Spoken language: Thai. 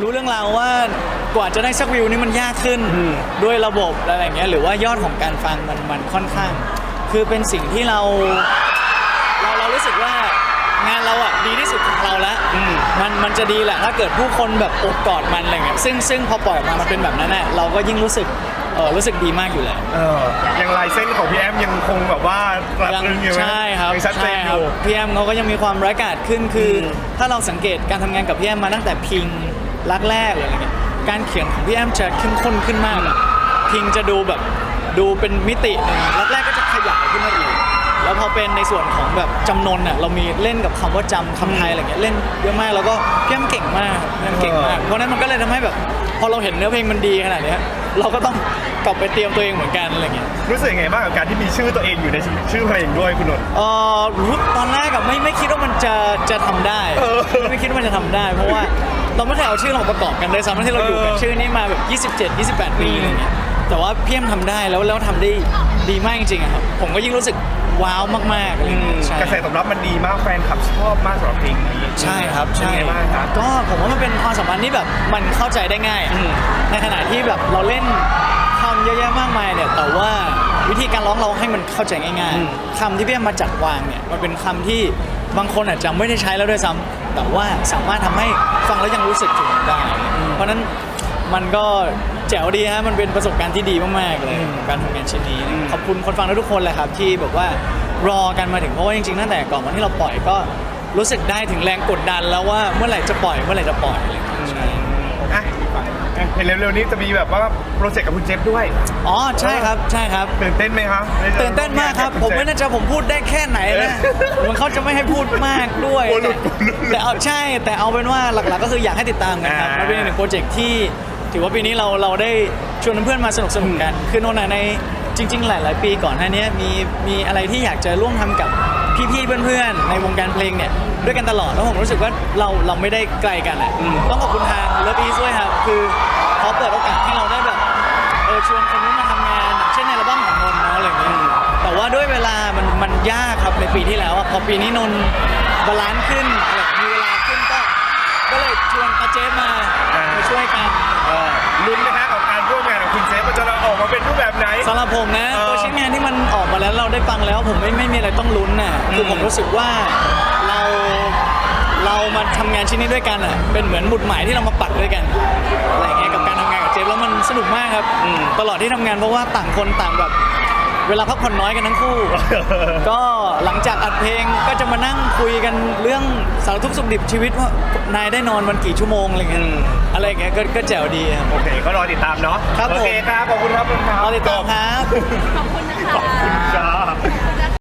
รู้เรื่องราวว่ากว่าจะได้สักวิวนี่มันยากขึ้นอืม ด้วยระบบอะไรอย่างเงี้ยหรือว่ายอดของการฟังมันมันค่อนข้าง คือเป็นสิ่งที่เรา เราเรารู้สึกว่างานเราอะดีที่สุดของเราแล้วอืม มันมันจะดีแหละถ้าเกิดผู้คนแบบโอบกอดมันอะไรเงี้ยซึ่งซึ่งพอปล่อยออกมามันเป็นแบบนั้นแหละเราก็ยิ่งรู้สึกเออรู้สึกดีมากอยู่แล้ว เออยังลายเส้นของพี่แอมยังคงแบบว่าตรัดตรึงอยู่ไหมใช่ครับยังชัดเจใช่นคอรับยู่พี่แอมเขาก็ยังมีความร้ายกาจขึ้นคืออมถ้าเราสังเกตการทำงานกับพี่แอมมาตั้งแต่พิง รักแรกหรืออะไรเงี้ยการเขียนของพี่แอมจะเข้มข้นขึ้นมากอะพิงจะดูแบบดูเป็นมิติหนึ่งรักแรกก็จะขยายขึ้นมาอีก แล้วพอเป็นในส่วนของแบบจำนนน่ะเรามีเล่นกับคำว่าจำคำไทยอะไรเงี้ยเล่นเยอะมากแล้วก็พี่แอมเก่งมากพี่แอมเก่งมากเพราะฉะนั้นมันก็เลยทำให้แบบ พอเราเห็นเนื้อเพลงมันดีขนาดเนี้ยเราก็ต้องกลับไปเตรียมตัวเองเหมือนกันอะไรเงี้ย รู้สึกยังไงบ้างกับการที่มีชื่อตัวเองอยู่ในชื่อเพลงด้วยคุณนนท์ เออรู้ตอนแรกอะไม่ไม่คิดว่ามันจะจะทำได้ เออ ไม่คิดว่ามันจะทำได้ เพราะว่า เราไม่เคยเอาชื่อเราประกอบกันเลยซ้ำที่เราอยู่กับเออชื่อนี้มาแบบ 27 28 ปีอะไรเงี้ยแต่ว่าพี่เอ็มทำได้แล้วแล้วทำได้ดีมากจริงๆอะครับ ผมก็ยิ่งรู้สึกว้าวมากๆอะไรอืมเงี้ยใช่ กระแสตอบรับมันดีมากแฟนคลับชอบมากสำหรับเพลงนี้ใช่ครับเป็นใช่ไงบ้างครับ ก็ผมว่ามันเป็นความสัมพันธ์ที่แบบมันเข้าใจได้ง่ายอะอืม ในขณะที่แบบเราเล่นคำเยอะแยะมากมายเนี่ยแต่ว่าวิธีการร้องเราให้มันเข้าใจง่ายอืมๆคำที่พี่แอมมาจัดวางเนี่ยมันเป็นคำที่บางคนอาจจะไม่ได้ใช้แล้วด้วยซ้ำ แต่ว่าสามารถทำให้ฟังแล้วยังรู้สึกถึงได้ เพราะฉะนั้นมันก็แจ๋วดีฮะมันเป็นประสบการณ์ที่ดีมากๆเลยการทำงานชิ้นนี้ขอบคุณคนฟังทุกคนเลยครับที่แบบว่ารอกันมาถึงเพราะว่าจริงๆตั้งแต่ก่อนวันที่เราปล่อยก็รู้สึกได้ถึงแรงกดดันแล้วว่าเมื่อไหร่จะปล่อยเมื่อไหร่จะปล่อยอะไรอย่างเงี้ยใช่อะ เห็นเร็วๆนี้จะมีแบบว่าโปรเจกต์กับคุณเจฟด้วยอ๋อใช่ครับใช่ครับตื่นเต้นไหมครับตื่นเต้นมากครับ ผมไม่แน่ใจผมพูดได้แค่ไหนนะมันเขาจะไม่ให้พูดมากด้วยกลัวหลุดกลัวหลุดแต่เอาใช่แต่เอาเป็นว่าหลักๆ ก็คืออยากให้ติดตามกันครับอ่ามัมันเป็นอีกหนึ่งโปรเจกต์ที่ ถือว่าปีนี้เราเราได้ชวนเพื่อนๆมาสนุกสนุกกัน คือโนนนะในจริง ๆ หลาย ๆ ปีก่อนหน้านี้มีมีอะไรที่อยากจะร่วมทำกับพี่ๆเพื่อนๆในวงการเพลงเนี่ยด้วยกันตลอดแล้วผมรู้สึกว่าเราเราไม่ได้ไกลกันอะต้องขอบคุณทางเลิฟอีด้วยครับคือ เขาเปิดโอกาสให้เราได้แบบเออชวนคนนู้นมาทำงานอย่างเช่นในอัลบั้มของนนท์เนาะอะไรอย่างเงี้ยแต่ว่าด้วยเวลามันมันยากครับในปีที่แล้วอะพอปีนี้นนท์บาลานซ์ขึ้นอะไรมีเวลาขึ้นก็ก็เลยชวนอาเจฟมาอ่าม มาช่วยกันเออลุ้นนะฮะกับการร่วมงานกับคุณเจฟมันจะออกมาเป็นรูปแบบไหน สำหรับผมนะเออตัวชิ้นงานที่มันออกมาแล้วเราได้ฟังแล้ว ผมไม่ไม่มีอะไรต้องลุ้นน่ะคือมผมรู้สึกว่าเรา เรามาทำงานชิ้นนี้ด้วยกันอะเป็นเหมือนหมุดหมายที่เรามาปักด้วยกันอะไรอย่างเงี้ยกับการทำงานกับเจฟแล้วมันสนุกมากครับอืมตลอดที่ทำงานเพราะว่าต่างคนต่างแบบ เวลาพักผ่อนน้อยกันทั้งคู่ ก็หลังจากอัดเพลงก็จะมานั่งคุยกันเรื่องสารทุกข์สุขดิบชีวิตว่านายได้นอนวันกี่ชั่วโมงอะไรเงี้ยอืมอะไรอย่างเงี้ยก็ก็แจ๋วดีครับ โอเคก็รอติดตามเนาะครับผม โอเคครับขอบคุณครับคุณครับรอติดตามครับ ขอบคุณนะคะ ขอบคุณ